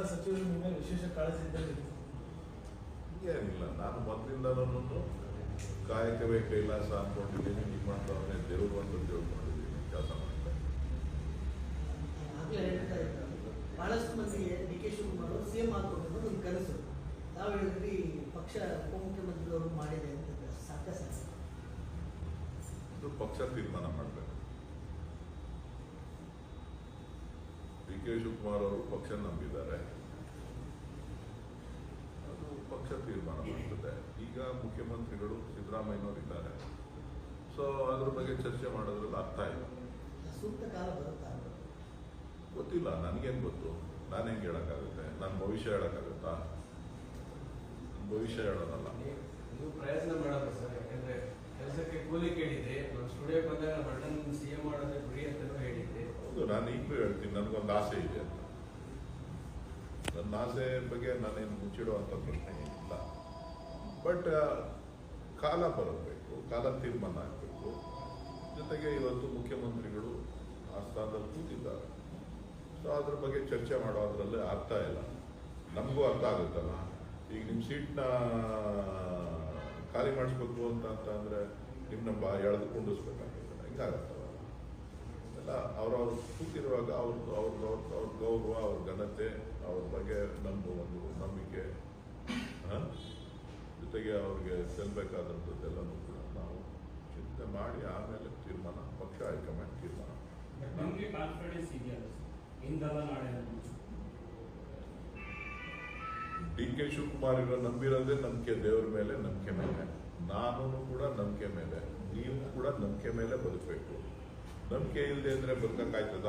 ಎಲ್ಲ ಸಚಿವರು ನಿಮ್ಮ ಮೇಲೆ ವಿಶೇಷ ಕಾಳಜಿ ಇದ್ದಲ್ಲಿ ಏನಿಲ್ಲ ನಾನು ಮೊದಲಿಂದನೂ ಕಾಯಕವೇ ಕೈಲಾಸ ಅಂದ್ಕೊಂಡಿದ್ದೀನಿ. ನಿಮ್ಮಂಥವನ್ನೇ ದೇವರು ಅಂತ ತಿಳ್ಕೊಂಡಿದ್ದೀನಿ ಕೆಲಸ ಮಾಡ್ತಾ ಬಹಳಷ್ಟು ಮಂದಿಗೆ ಡಿ ಕೆ ಶಿವಕುಮಾರ್ ಅವರು ಸಿಎಂ ಆಗ್ಬೇಕು ಒಂದು ಕನಸು. ತಾವು ಹೇಳಿದ್ರಿ ಪಕ್ಷ ಉಪಮುಖ್ಯಮಂತ್ರಿಯವರು ಮಾಡಿದೆ ಅಂತ ಸಾಕ ಸಾಕ ಇದು ಪಕ್ಷ ತೀರ್ಮಾನ ಮಾಡಬೇಕು. ಡಿ ಕೆ ಶಿವಕುಮಾರ್ ಅವರು ಪಕ್ಷ ನಂಬಿದ್ದಾರೆ ಅದು ಪಕ್ಷ ತೀರ್ಮಾನ ಮಾಡ್ತದೆ ಈಗ ಮುಖ್ಯಮಂತ್ರಿಗಳು ಸಿದ್ದರಾಮಯ್ಯನವರಿದ್ದಾರೆ. ಸೊ ಅದ್ರ ಬಗ್ಗೆ ಚರ್ಚೆ ಮಾಡೋದ್ರಲ್ಲಿ ಅರ್ಥ ಇಲ್ಲ. ಸೂಕ್ತ ಕಾಲ ಬರುತ್ತಾ? ಗೊತ್ತಿಲ್ಲ ನನಗೇನು ಗೊತ್ತು? ನಾನು ಹೆಂಗೆ ಹೇಳೋಕ್ಕಾಗುತ್ತೆ? ನನ್ನ ಭವಿಷ್ಯ ಹೇಳೋಕ್ಕಾಗುತ್ತಾ? ಭವಿಷ್ಯ ಹೇಳೋದಲ್ಲ. ನೀವು ಪ್ರಯತ್ನ ಮಾಡಬೇಕು ಸರ್ ಯಾಕಂದ್ರೆ ಕೆಲಸಕ್ಕೆ ಕೂಲಿ ಕೇಳಿದ್ರಿ ನಮ್ಮ ಸ್ಟುಡಿಯೋ ಬಂದಾಗ ಬಟನ್ ಸಿ ಎಂ ಮಾಡೋದ್ರೆ ಗುರಿ ಅಂತಲೂ ಹೇಳಿದ್ರಿ. ಹೌದು ನಾನು ಈಗಲೂ ಹೇಳ್ತೀನಿ ನನಗೊಂದು ಆಸೆ ಇದೆ ಅಂತ. ನನ್ನ ಆಸೆ ಬಗ್ಗೆ ನಾನೇನು ಮುಚ್ಚಿಡುವಂಥ ಪ್ರಶ್ನೆ ಏನಿಲ್ಲ. ಬಟ್ ಕಾಲ ಬರಬೇಕು, ಕಾಲ ತೀರ್ಮಾನ ಆಗಬೇಕು. ಜೊತೆಗೆ ಇವತ್ತು ಮುಖ್ಯಮಂತ್ರಿಗಳು ಆ ಸ್ಥಾನದಲ್ಲಿ ಕೂತಿದ್ದಾರೆ. ಸೊ ಅದ್ರ ಬಗ್ಗೆ ಚರ್ಚೆ ಮಾಡೋದ್ರಲ್ಲಿ ಅರ್ಥ ಇಲ್ಲ. ನಮಗೂ ಅರ್ಥ ಆಗುತ್ತಲ್ಲ? ಈಗ ನಿಮ್ಮ ಸೀಟ್ನ ಖಾಲಿ ಮಾಡಿಸ್ಬೇಕು ಅಂತ ಅಂತಂದರೆ ನಿಮ್ಮನ್ನ ಬಾ ಎಳೆದು ಕುಂಡಿಸ್ಬೇಕಾಗುತ್ತೆ. ಹಿಂಗಾಗತ್ತಲ್ಲ ಎಲ್ಲ ಅವ್ರವ್ರು ಕೂತಿರುವಾಗ ಅವ್ರದ್ದು ಅವ್ರದ್ದು ಅವ್ರದ್ದು ಅವ್ರ ಗೌರವ, ಅವ್ರ ಘನತೆ, ಅವ್ರ ಬಗ್ಗೆ ನಮ್ಮದು ಒಂದು? ಜೊತೆಗೆ ಅವ್ರಿಗೆ ಸಲ್ಲಬೇಕಾದಂಥದ್ದೆಲ್ಲನೂ ಕೂಡ ನಾವು ಚಿಂತೆ ಮಾಡಿ ಆಮೇಲೆ ತೀರ್ಮಾನ ಪಕ್ಷ ಹೈಕಮಾಂಡ್ ತೀರ್ಮಾನ. ಡಿ ಕೆ ಶಿವಕುಮಾರ್ ಇರೋ ನಂಬಿರೋದೇ ನಂಬಿಕೆ ದೇವ್ರ ಮೇಲೆ ನಂಬಿಕೆ ಮೇಲೆ. ನಾನು ಕೂಡ ನಂಬಿಕೆ ಮೇಲೆ ನೀವು ಕೂಡ ನಂಬಿಕೆ ಮೇಲೆ ಬದುಕಬೇಕು. ನಂಬಿಕೆ ಇಲ್ಲದೆ ಅಂದ್ರೆ ಬದುಕಕ್ಕಾಯ್ತದ?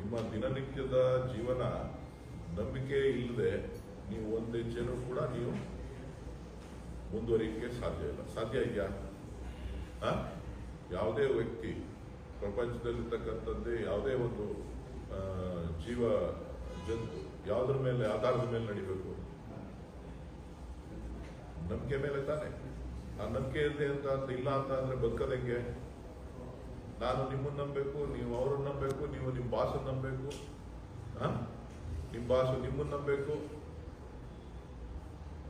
ನಿಮ್ಮ ದಿನನಿತ್ಯದ ಜೀವನ ನಂಬಿಕೆ ಇಲ್ಲದೆ ನೀವು ಒಂದು ಹೆಜ್ಜೆನೂ ಕೂಡ ನೀವು ಮುಂದುವರಿಕೆ ಸಾಧ್ಯ ಇಲ್ಲ. ಸಾಧ್ಯ ಇದೆಯಾ? ಯಾವುದೇ ವ್ಯಕ್ತಿ ಪ್ರಪಂಚದಲ್ಲಿರ್ತಕ್ಕಂಥದ್ದೇ ಯಾವುದೇ ಒಂದು ಜೀವ ಜಂತು ಯಾವುದ್ರ ಮೇಲೆ ಆಧಾರದ ಮೇಲೆ ನಡಿಬೇಕು? ನಂಬಿಕೆ ಮೇಲೆ ತಾನೆ. ಆ ನಂಬಿಕೆ ಇಲ್ಲದೆ ಅಂತ ಅಂತ ಇಲ್ಲ ಅಂತ ಅಂದ್ರೆ ಬದುಕದಂಗೆ ನಾನು ನಿಮ್ಮನ್ನು ನಂಬಬೇಕು, ನೀವು ಅವ್ರನ್ನ ನಂಬಬೇಕು, ನೀವು ನಿಮ್ಮ ಬಾಸನ್ನ ನಂಬಬೇಕು. ಹಾ? ನಿಮ್ಮ ಬಾಸು ನಿಮ್ಮನ್ನು ನಂಬಬೇಕು.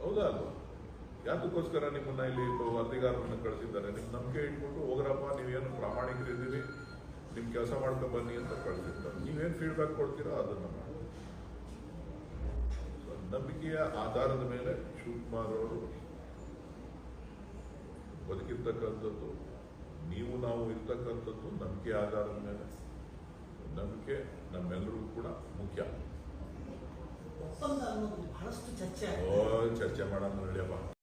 ಹೌದಾ ಅಲ್ವಾ? ಯಾತಕ್ಕೋಸ್ಕರ ನಿಮ್ಮನ್ನ ಇಲ್ಲಿ ವರದಿಗಾರರನ್ನು ಕಳಿಸಿದ್ದಾರೆ? ನಿಮ್ಮ ನಂಬಿಕೆ ಇಟ್ಬಿಟ್ಟು ಹೋಗ್ರಪ್ಪ, ನೀವೇನು ಪ್ರಾಮಾಣಿಕರಿದ್ದೀರಿ ನಿಮ್ ಕೆಲಸ ಮಾಡ್ಕೊ ಬನ್ನಿ ಅಂತ ಕಳಿಸಿರ್ತಾರೆ ನೀವೇನು ಫೀಡ್ಬ್ಯಾಕ್ ಕೊಡ್ತೀರೋ ಅದನ್ನ ನಂಬಿಕೆಯ ಆಧಾರದ ಮೇಲೆ ಶಿವಕುಮಾರ್ ಅವರು ಬದುಕಿರ್ತಕ್ಕಂಥದ್ದು, ನೀವು ನಾವು ಇರ್ತಕ್ಕಂಥದ್ದು ನಂಬಿಕೆ ಆಧಾರದ ಮೇಲೆ. ನಂಬಿಕೆ ನಮ್ಮೆಲ್ಲರಿಗೂ ಕೂಡ ಮುಖ್ಯ. ಒಪ್ಪಂದ ಅನ್ನೋದು ಬಹಳಷ್ಟು ಚರ್ಚೆ ಚರ್ಚೆ ಮಾಡೋಣ ನಡಿಯಪ್ಪ.